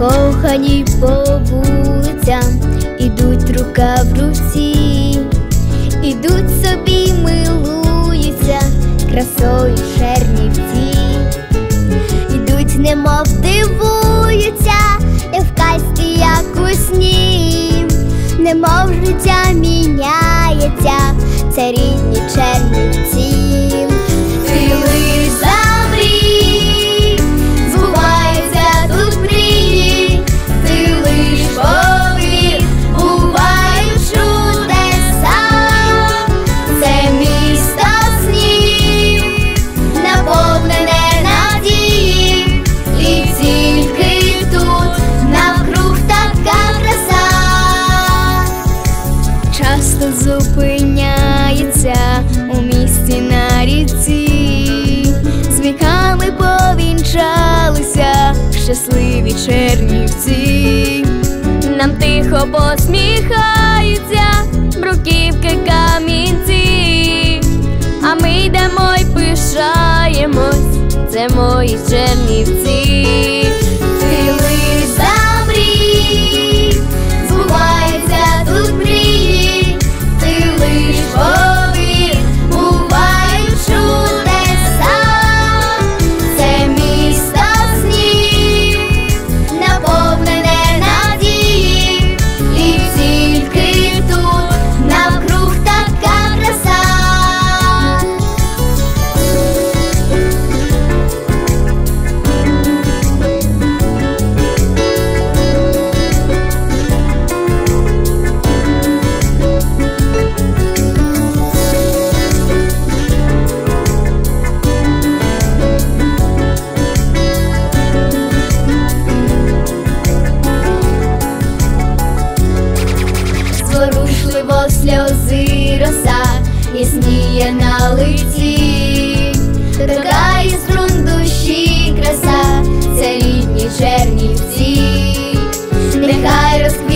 Закохані по вулицям, ідуть рука в руці, ідуть собі, милуються красою чернівці, ідуть, немов дивуються, як в казці, як у сні, немов життя міняється, це рідні чернівці. Щасливі чернівці, нам тихо посміхаються бруківки камінці, а ми йдемо й пишаємось, це мої чернівці. На лиці, така із струн душі краса, це рідні чернівці, нехай розквітне